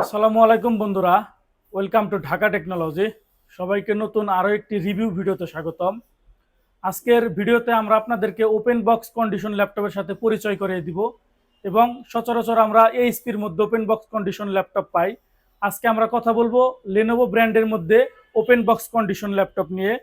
আসসালামু আলাইকুম বন্ধুরা। ওয়েলকাম টু ঢাকা টেকনোলজি সবাইকে নতুন আরও একটি রিভিউ ভিডিওতে স্বাগতম। আজকের ভিডিওতে আমরা আপনাদেরকে ওপেন বক্স কন্ডিশন ল্যাপটপের সাথে পরিচয় করিয়ে দিব এবং সচরাচর আমরা এইচপির মধ্যে ওপেন বক্স কন্ডিশন ল্যাপটপ পাই। আজকে আমরা কথা বলব লেনোভো ব্র্যান্ডের মধ্যে ওপেন বক্স কন্ডিশন ল্যাপটপ নিয়ে।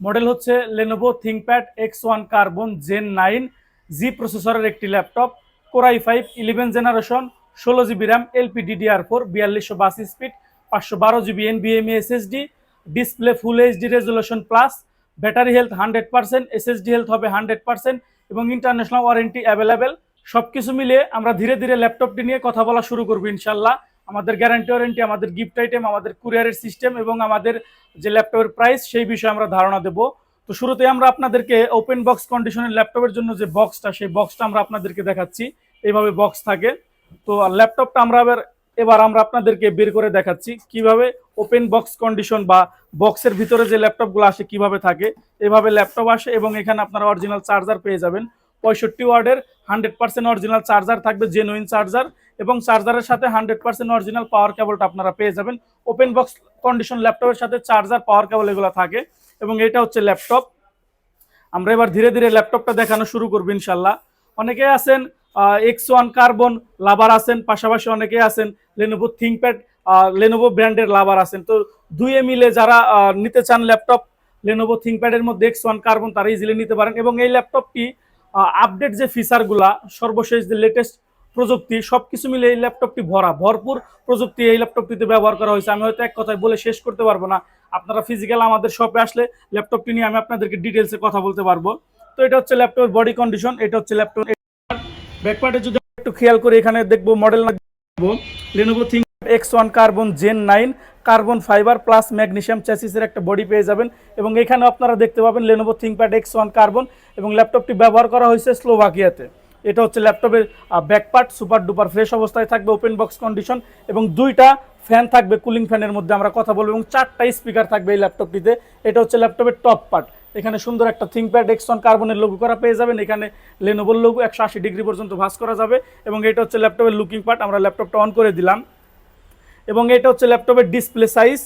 মডেল হচ্ছে Lenovo ThinkPad X one carbon gen nine G প্রসেসরের একটি laptop core i five eleven generation ষোলো GB RAM LP DDR four বিয়াল্লিশশো বাস স্পিড, পাঁচশো বারো GB এনবিএমই SSD display full HD resolution plus, battery health hundred percent SSD health হবে hundred percent এবং international warranty available. সব কিছু মিলিয়ে আমরা ধীরে ধীরে ল্যাপটপটি নিয়ে কথা বলা শুরু করব ইনশাল্লাহ। আমাদের গ্যারান্টি ওয়ারেন্টি আমাদের গিফট আইটেম আমাদের কুরিয়ারের সিস্টেম এবং আমাদের যে ল্যাপটপের প্রাইস সেই বিষয়ে আমরা ধারণা দেবো। তো শুরুতে আমরা আপনাদেরকে ওপেন বক্স কন্ডিশনের ল্যাপটপের জন্য যে বক্সটা সেই বক্সটা আমরা আপনাদেরকে দেখাচ্ছি। এইভাবে বক্স থাকে। তো ল্যাপটপটা আমরা এবার এবার আমরা আপনাদেরকে বের করে দেখাচ্ছি কীভাবে ওপেন বক্স কন্ডিশন বা বক্সের ভিতরে যে ল্যাপটপগুলো আসে কীভাবে থাকে। এভাবে ল্যাপটপ আসে এবং এখানে আপনারা অরিজিনাল চার্জার পেয়ে যাবেন। পঁয়ষট্টি ওয়ার্ডের হান্ড্রেড পার্সেন্ট অরিজিনাল চার্জার থাকবে জেনুইন চার্জার এবং চার্জারের সাথে হান্ড্রেড পার্সেন্ট অরিজিনাল পাওয়ার কেবলটা আপনারা পেয়ে যাবেন। ওপেন বক্স কন্ডিশন ল্যাপটপের সাথে চার্জার পাওয়ার কেবল এগুলো থাকে এবং এটা হচ্ছে ল্যাপটপ আমরা এবার ধীরে ধীরে ল্যাপটপটা দেখানো শুরু করব ইনশাল্লাহ। অনেকে আছেন এক্স ওয়ান কার্বন লাভার আছেন, পাশাপাশি অনেকে আছেন লেনোভো থিংপ্যাড লেনোভো ব্র্যান্ডের লাভার আছেন। তো দুইয়ে মিলে যারা নিতে চান ল্যাপটপ লেনোভো থিংপ্যাডের মধ্যে এক্স ওয়ান কার্বন তারা ইজিলি নিতে পারেন। এবং এই ল্যাপটপটি আপডেট যে ফিচারগুলা সর্বশেষ যে লেটেস্ট প্রযুক্তি সব কিছু মিলে এই ল্যাপটপটি ভরা ভরপুর প্রযুক্তি এই ল্যাপটপটিতে ব্যবহার করা হয়েছে। আমি হয়তো এক কথায় বলে শেষ করতে পারব না। আপনারা ফিজিক্যাল আমাদের শপে আসলে ল্যাপটপটি নিয়ে আমি আপনাদেরকে ডিটেলসে কথা বলতে পারব। তো এটা হচ্ছে ল্যাপটপের বডি কন্ডিশন এটা হচ্ছে ল্যাপটপ ব্যাকপার্টে যদি একটু খেয়াল করি, এখানে দেখব মডেল না Lenovo think X one carbon gen nine carbon fibre plus magnesium চ্যাসিসের একটা বডি পেয়ে যাবেন। এবং এখানে আপনারা দেখতে পাবেন Lenovo ThinkPad X one carbon এবং ল্যাপটপটি ব্যবহার করা হয়েছে স্লোভাকিয়াতে এটা হচ্ছে ল্যাপটপের ব্যাকপার্ট সুপার ডুপার ফ্রেশ অবস্থায় থাকবে ওপেন বক্স কন্ডিশন এবং দুইটা ফ্যান থাকবে কুলিং ফ্যানের মধ্যে আমরা কথা বলব এবং চারটা স্পিকার থাকবে এই ল্যাপটপটিতে এটা হচ্ছে ল্যাপটপের টপ পার্ট এখানে সুন্দর একটা থিংপ্যাড এক্সন কার্বনের লোগো করা পেয়ে যাবেন। এখানে লেনোভোর লোগো একশো আশি ডিগ্রি পর্যন্ত ভাস করা যাবে এবং এটা হচ্ছে ল্যাপটপের লুকিং পার্ট আমরা ল্যাপটপটা অন করে দিলাম। এবং এটা হচ্ছে ল্যাপটপের ডিসপ্লে সাইজ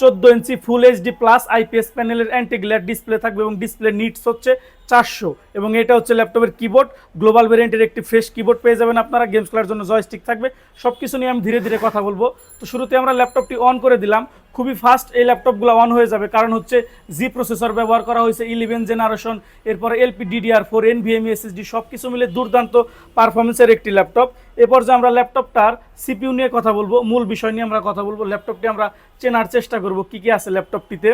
চোদ্দ ইঞ্চি ফুল এইচডি প্লাস আইপিএস প্যানেলের অ্যান্টি গ্লেয়ার ডিসপ্লে থাকবে এবং ডিসপ্লে নিটস হচ্ছে চারশো। এবং এটা হচ্ছে ল্যাপটপের কিবোর্ড গ্লোবাল ভেরিয়েন্টের একটি ফ্রেশ কিবোর্ড পেয়ে যাবেন আপনারা গেমস খেলার জন্য জয়স্টিক থাকবে। সব কিছু নিয়ে আমি ধীরে ধীরে কথা বলব। তো শুরুতে আমরা ল্যাপটপটি অন করে দিলাম। খুবই ফাস্ট এই ল্যাপটপগুলো অন হয়ে যাবে। কারণ হচ্ছে জি প্রসেসর ব্যবহার করা হয়েছে ইলেভেন জেনারেশন এরপরে LP DDR four NVMe SSD সব কিছু মিলে দুর্দান্ত পারফরমেন্সের একটি ল্যাপটপ এরপর যে আমরা ল্যাপটপটার সিপিইউ নিয়ে কথা বলব। মূল বিষয় নিয়ে আমরা কথা বলব। ল্যাপটপটি আমরা চেনার চেষ্টা করব কি কি আছে ল্যাপটপটিতে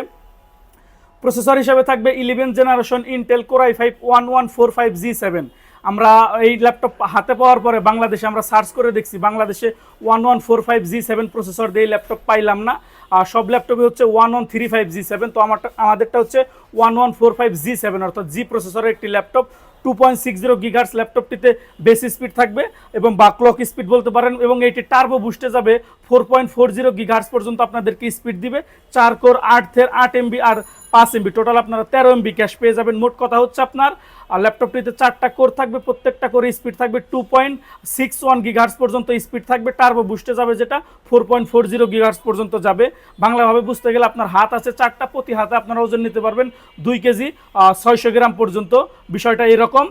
প্রসেসর হিসেবে থাকবে eleven generation Intel core i five one one four five G seven আমরা এই ল্যাপটপ হাতে পাওয়ার পরে বাংলাদেশে আমরা সার্চ করে দেখছি, বাংলাদেশে one one four five G seven processor দিয়ে ল্যাপটপ পাইলাম না। আর সব ল্যাপটপে হচ্ছে one one three five G seven তো আমারটা, আমাদেরটা হচ্ছে one one four five G seven অর্থাৎ জি প্রসেসরের একটি laptop two point six zero gigahertz ল্যাপটপটিতে বেশি স্পিড থাকবে এবং বা ক্লক স্পিড বলতে পারেন, এবং এটি টার্বো বুস্টে যাবে। Four point four zero gigahertz পর্যন্ত আপনাদেরকে স্পিড দিবে। চার কোর আট থের আট এমবি আর পাঁচ এমবি টোটাল আপনারা তেরো এমবি ক্যাশ পেয়ে যাবেন। মোট কথা হচ্ছে আপনার, আর ল্যাপটপটিতে চারটা কোর থাকবে, প্রত্যেকটা করে স্পিড থাকবে two point six one gigahertz পর্যন্ত স্পিড থাকবে। টার্বো বুস্টে যাবে যেটা four point four zero gigahertz পর্যন্ত যাবে। বাংলাভাবে বুঝতে গেলে আপনার হাত আছে চারটা, প্রতি হাতে আপনারা ওজন নিতে পারবেন দুই কেজি ছয়শো গ্রাম পর্যন্ত। বিষয়টা এরকম।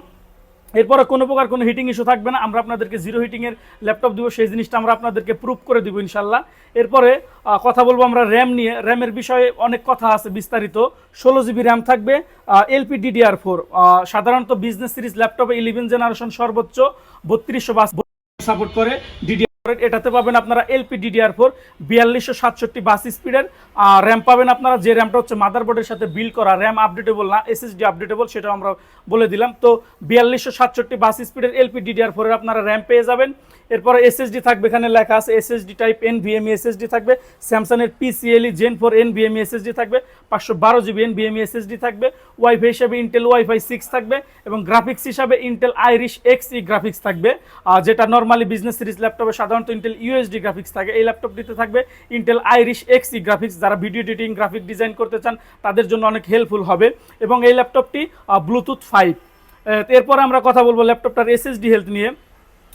এরপরে কোনো প্রকার কোনো হিটিং ইস্যু থাকবে না। আমরা আপনাদেরকে জিরো হিটিংয়ের ল্যাপটপ দিব, সেই জিনিসটা আমরা আপনাদেরকে প্রুভ করে দিব ইনশাল্লাহ। এরপরে কথা বলব আমরা র্যাম নিয়ে। র্যামের বিষয়ে অনেক কথা আছে বিস্তারিত। ষোলো জিবি র্যাম থাকবে এলপি ডিডিআর ফোর সাধারণত বিজনেস সিরিজ ল্যাপটপে ইলেভেন জেনারেশন সর্বোচ্চ, বত্রিশশো বাস সাপোর্ট করে ডিডিআর এটাতে পাবেন আপনারা এলপি ডিডিআর ফোর বিয়াল্লিশশো সাতষট্টি বাস স্পিডের র্যাম পাবেন আপনারা, যে র্যামটা হচ্ছে মাদারবোর্ডের সাথে বিল করা র্যাম আপডেটেবল না এসএসডি আপডেটেবল সেটা আমরা বলে দিলাম। তো বিয়াল্লিশশো সাতষট্টি বাস স্পিডের এলপি ডিডিআর ফোরের আপনারা র্যাম পেয়ে যাবেন। এরপরে এসএসডি থাকবে এখানে লেখা আছে SSD type NVMe SSD থাকবে। স্যামসাংয়ের PCIe gen four NVMe SSD থাকবে। পাঁচশো বারো জিবি এন ভিএমই এসএসডি থাকবে। ওয়াইফাই হিসাবে ইন্টেল ওয়াইফাই সিক্স থাকবে এবং গ্রাফিক্স হিসাবে Intel Iris X e graphics থাকবে। যেটা নর্মালি বিজনেস সিরিজ ল্যাপটপে সাধারণত ইন্টেল ইউএসডি গ্রাফিক্স থাকে, এই ল্যাপটপটিতে থাকবে Intel Iris X e graphics যারা ভিডিও এডিটিং গ্রাফিক ডিজাইন করতে চান, তাদের জন্য অনেক হেল্পফুল হবে। এবং এই ল্যাপটপটি ব্লুটুথ ফাইভ এরপর আমরা কথা বলব ল্যাপটপটার এসএসডি হেলথ নিয়ে।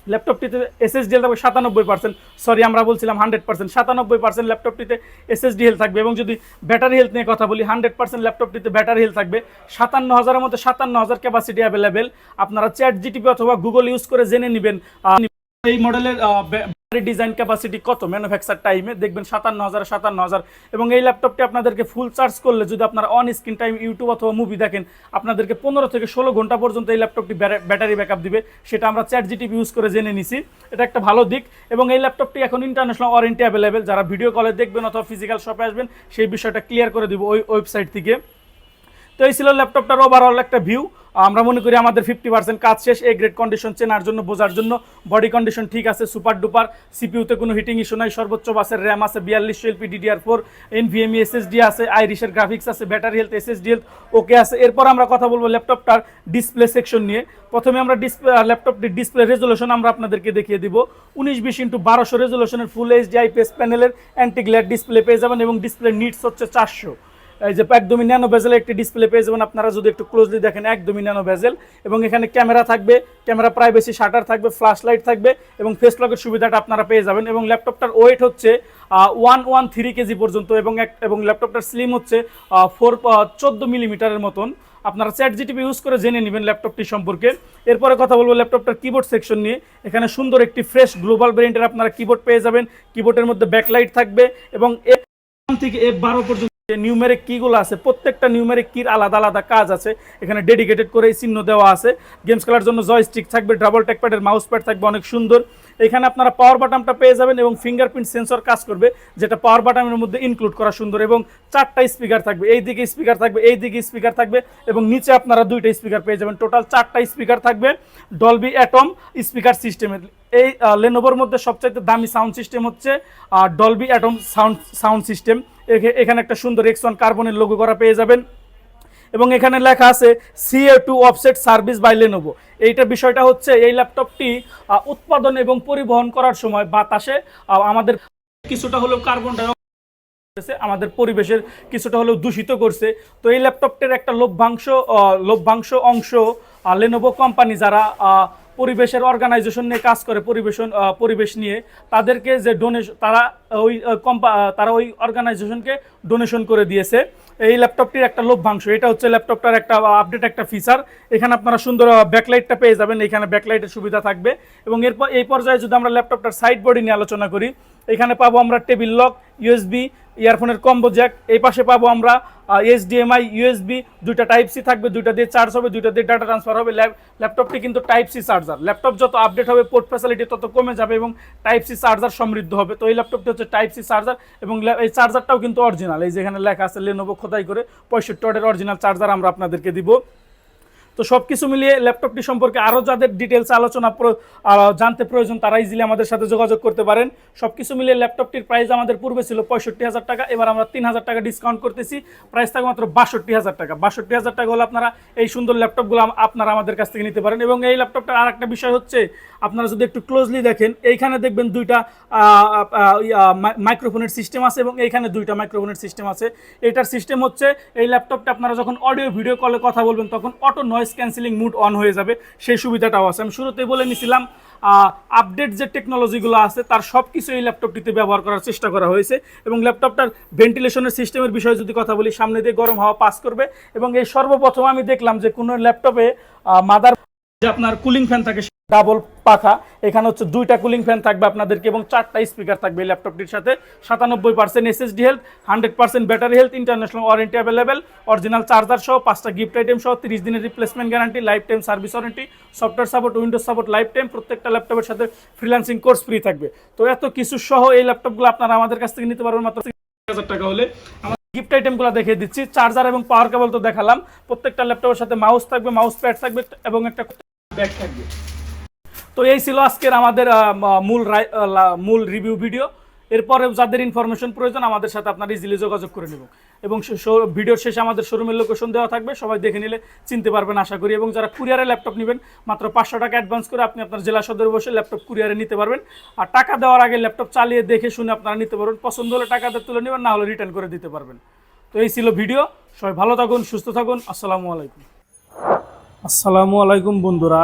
ল্যাপটপটিতে এসএসডি থাকবে সাতানব্বই পার্সেন্ট সরি আমরা বলছিলাম হান্ড্রেড পার্সেন্ট সাতানব্বই পার্সেন্ট ল্যাপটপটিতে এসএসডি হেলথ থাকবে এবং যদি ব্যাটারি হেলথ নিয়ে কথা বলি, হান্ড্রেড পার্সেন্ট ল্যাপটপটিতে ব্যাটারি হেলথ থাকবে। সাতান্ন হাজারের মধ্যে সাতান্ন হাজার ক্যাপাসিটি অ্যাভেলেবেল আপনারা চ্যাট জিটিপি অথবা গুগল ইউজ করে জেনে নেবেন। এই মডেলের ডিজাইন ক্যাপাসিটি কত? ম্যানুফ্যাকচার টাইমে দেখবেন সাতান্ন হাজার সাতান্ন হাজার। এবং এই ল্যাপটপটি আপনাদেরকে ফুল চার্জ করলে যদি আপনারা অন স্ক্রিন টাইম ইউটিউব অথবা মুভি দেখেন, আপনাদেরকে পনেরো থেকে ষোলো ঘণ্টা পর্যন্ত এই ল্যাপটপটি ব্যাটারি ব্যাকআপ দিবে। সেটা আমরা চ্যাট জিটিপি ইউজ করে জেনে নিছি। এটা একটা ভালো দিক। এবং এই ল্যাপটপটি এখন ইন্টারন্যাশনাল ওয়ারেন্টি অ্যাভেলেবেল যারা ভিডিও কলে দেখবেন অথবা ফিজিক্যাল শপে আসবেন, সেই বিষয়টা ক্লিয়ার করে দিব ওই ওয়েবসাইট থেকে। তো এই ছিল ল্যাপটপটার ওভারঅল একটা ভিউ আমরা মনে করি আমাদের ফিফটি পার্সেন্ট কাজ শেষ এই গ্রেড কন্ডিশন চেনার জন্য, বোঝার জন্য। বডি কন্ডিশন ঠিক আছে সুপার ডুপার সিপিউতে কোনো হিটিং ইস্যু নাই, সর্বোচ্চ বাসের র্যাম আছে, বিয়াল্লিশশো LP DDR four NVMe SSD আছে আইরিশের গ্রাফিক্স আছে battery health SSD health okay আছে। এরপর আমরা কথা বলব ল্যাপটপটার ডিসপ্লে সেকশন নিয়ে। প্রথমে আমরা ডিসপ্লে ল্যাপটপটির ডিসপ্লে রেজলিউশন আমরা আপনাদেরকে দেখিয়ে দিব। উনিশ বিশ ইন্টু বারোশো রেজলিউশনের ফুল এইচডি আইপিএস প্যানেলের অ্যান্টি গ্লেয়ার ডিসপ্লে পেয়ে যাবেন এবং ডিসপ্লে নিটস হচ্ছে চারশো। এই যে একদমই ন্যানো বেজেল একটি ডিসপ্লে পেয়ে যাবেন। আপনারা যদি একটু ক্লোজলি দেখেন, একদমই ন্যানো ভেজেল এবং এখানে ক্যামেরা থাকবে, ক্যামেরা প্রাইভেসি শাটার থাকবে ফ্ল্যাশ লাইট থাকবে এবং ফেস লকের সুবিধাটা আপনারা পেয়ে যাবেন। এবং ল্যাপটপটার ওয়েট হচ্ছে ওয়ান ওয়ান থ্রি কেজি পর্যন্ত এবং এক, এবং ল্যাপটপটার স্লিম হচ্ছে ফোর চোদ্দ মিলিমিটারের মতন। আপনারা চ্যাট জিটিপি ইউজ করে জেনে নেবেন ল্যাপটপটি সম্পর্কে। এরপরে কথা বলব ল্যাপটপটার কিবোর্ড সেকশন নিয়ে। এখানে সুন্দর একটি ফ্রেশ গ্লোবাল ব্র্যান্ডের আপনারা কিবোর্ড পেয়ে যাবেন। কিবোর্ডের মধ্যে ব্যাকলাইট থাকবে এবং এফ থেকে এফ বারো পর্যন্ত যে নিউমেরিক কিগুলো আছে, প্রত্যেকটা নিউমেরিক কির আলাদা আলাদা কাজ আছে। এখানে ডেডিকেটেড করে চিহ্ন দেওয়া আছে। গেমস খেলার জন্য জয়স্টিক থাকবে ডাবল ট্যাকপ্যাডের মাউস প্যাড থাকবে, অনেক সুন্দর। এখানে আপনারা পাওয়ার বাটনটা পেয়ে যাবেন এবং ফিঙ্গারপ্রিন্ট সেন্সর কাজ করবে, যেটা পাওয়ার বাটনের মধ্যে ইনক্লুড করা সুন্দর এবং চারটা স্পিকার থাকবে। এই দিকে স্পিকার থাকবে এই দিকে স্পিকার থাকবে এবং নিচে আপনারা দুইটা স্পিকার পেয়ে যাবেন। টোটাল চারটা স্পিকার থাকবে ডলবি অ্যাটম স্পিকার সিস্টেমের এই লেনোভোর মধ্যে সবচাইতে দামি সাউন্ড সিস্টেম হচ্ছে Dolby Atmos sound sound system এখানে একটা সুন্দর এক্স কার্বনের লোগো করা পেয়ে যাবেন। এবং এখানে লেখা আছে C A to offset service by Lenovo এইটা বিষয়টা হচ্ছে এই ল্যাপটপটি উৎপাদন এবং পরিবহন করার সময় বাতাসে আমাদের কিছুটা হলেও কার্বন ডাই আমাদের পরিবেশের কিছুটা হলেও দূষিত করছে। তো এই ল্যাপটপটির একটা লভ্যাংশ লভ্যাংশ অংশ লেনোভো কোম্পানি যারা পরিবেশের অর্গানাইজেশন নিয়ে কাজ করে, পরিবেশন পরিবেশ নিয়ে, তাদেরকে যে ডোনেশন তারা ওই কম্পা তারা ওই অর্গানাইজেশনকে ডোনেশন করে দিয়েছে। এই ল্যাপটপটির একটা লভ্যাংশ, এটা হচ্ছে ল্যাপটপটার একটা আপডেট একটা ফিচার এখানে আপনারা সুন্দর ব্যাকলাইটটা পেয়ে যাবেন, এখানে ব্যাকলাইটের সুবিধা থাকবে। এবং এরপর, এই পর্যায়ে যদি আমরা ল্যাপটপটার সাইড বডি নিয়ে আলোচনা করি এখানে পাবো আমরা টেবিল লক ইউএসবি ইয়ারফোনের কম্বো জ্যাক, এই পাশে পাবো আমরা এইচডিএমআই ইউএসবি দুইটা টাইপ সি থাকবে, দুইটা দিয়ে চার্জ হবে, দুইটা দিয়ে ডাটা ট্রান্সফার হবে ল্যাপ- ল্যাপটপটি কিন্তু টাইপ সি চার্জার ল্যাপটপ যত আপডেট হবে পোর্ট ফ্যাসিলিটি তত কমে যাবে এবং টাইপ সি চার্জার সমৃদ্ধ হবে। তো এই ল্যাপটপটি হচ্ছে টাইপ সি চার্জার এবং এই চার্জারটাও কিন্তু অরিজিনাল এই যেখানে লেখা আছে লেনোভো খোদাই করে, পঁয়ষট্টি ওয়াটের অরিজিনাল চার্জার আমরা আপনাদেরকে দিব। তো সব কিছু মিলিয়ে ল্যাপটপটি সম্পর্কে আরও যাদের ডিটেলস আলোচনা জানতে প্রয়োজন, তারা ইজিলি আমাদের সাথে যোগাযোগ করতে পারেন। সব কিছু মিলিয়ে ল্যাপটপটির প্রাইস আমাদের পূর্বে ছিল পঁয়ষট্টি হাজার টাকা, এবার আমরা তিন হাজার টাকা ডিসকাউন্ট করতেছি। প্রাইস থাকবে মাত্র বাষট্টি হাজার টাকা। বাষট্টি হাজার টাকা হলে আপনারা এই সুন্দর ল্যাপটপগুলো আপনারা আমাদের কাছ থেকে নিতে পারেন। এবং এই ল্যাপটপটার আর একটা বিষয় হচ্ছে, আপনারা যদি একটু ক্লোজলি দেখেন, এইখানে দেখবেন দুইটা মাইক্রোফোনের সিস্টেম আছে এবং এইখানে দুইটা মাইক্রোফোনের সিস্টেম আছে। এটার সিস্টেম হচ্ছে, এই ল্যাপটপটা আপনারা যখন অডিও ভিডিও কলে কথা বলবেন, তখন auto noise cancelling mode on হয়ে যাবে, সেই সুবিধাটাও আছে। আমি শুরুতেই বলে নিছিলাম আপডেট যে টেকনোলজিগুলো আছে, তার সব কিছু এই ল্যাপটপটিতে ব্যবহার করার চেষ্টা করা হয়েছে এবং ল্যাপটপটার ভেন্টিলেশনের সিস্টেমের বিষয়ে যদি কথা বলি, সামনে দিয়ে গরম হাওয়া পাস করবে এবং এই সর্বপ্রথম আমি দেখলাম যে কোনো ল্যাপটপে মাদার যে আপনার কুলিং ফ্যান থাকে ডাবল পাখা। এখানে হচ্ছে দুইটা কুলিং ফ্যান থাকবে আপনাদেরকে এবং চারটা স্পিকার থাকবে এই ল্যাপটপটির সাথে। সাতানব্বই percent SSD health hundred percent battery health international warranty available original charger সহ পাঁচটা গিফট আইটেম সহ তিরিশ দিনের replacement guarantee life time service warranty software support Windows support life time প্রত্যেকটা ল্যাপটপের সাথে ফ্রিল্যান্সিং কোর্স ফ্রি থাকবে। তো এত কিছু সহ এই ল্যাপটপগুলো আপনারা আমাদের কাছ থেকে নিতে পারবেন মাত্র হাজার টাকা হলে। গিফট আইটেমগুলো দেখিয়ে দিচ্ছি। চার্জার এবং পাওয়ার কেবল তো দেখালাম। প্রত্যেকটা ল্যাপটপের সাথে মাউস থাকবে মাউস প্যাড থাকবে এবং একটা ব্যাগ থাকবে। তো এই ছিল আজকের আমাদের মূল মূল রিভিউ ভিডিও এরপরে যাদের ইনফরমেশন প্রয়োজন, আমাদের সাথে আপনারা ইজিলি যোগাযোগ করে নেব এবং ভিডিওর শেষে আমাদের শোরুমের লোকেশন দেওয়া থাকবে, সবাই দেখে নিলে চিনতে পারবেন, আশা করি। এবং যারা কুরিয়ারে ল্যাপটপ নেবেন, মাত্র পাঁচশো টাকা অ্যাডভান্স করে আপনি আপনার জেলা সদর বসে ল্যাপটপ কুরিয়ারে নিতে পারবেন। আর টাকা দেওয়ার আগে ল্যাপটপ চালিয়ে দেখে শুনে আপনারা নিতে পারবেন। পছন্দ হলে টাকাতে তুলে নেবেন, না হলে রিটার্ন করে দিতে পারবেন। তো এই ছিল ভিডিও সবাই ভালো থাকুন, সুস্থ থাকুন। আসসালামু আলাইকুম। আসসালামু আলাইকুম বন্ধুরা।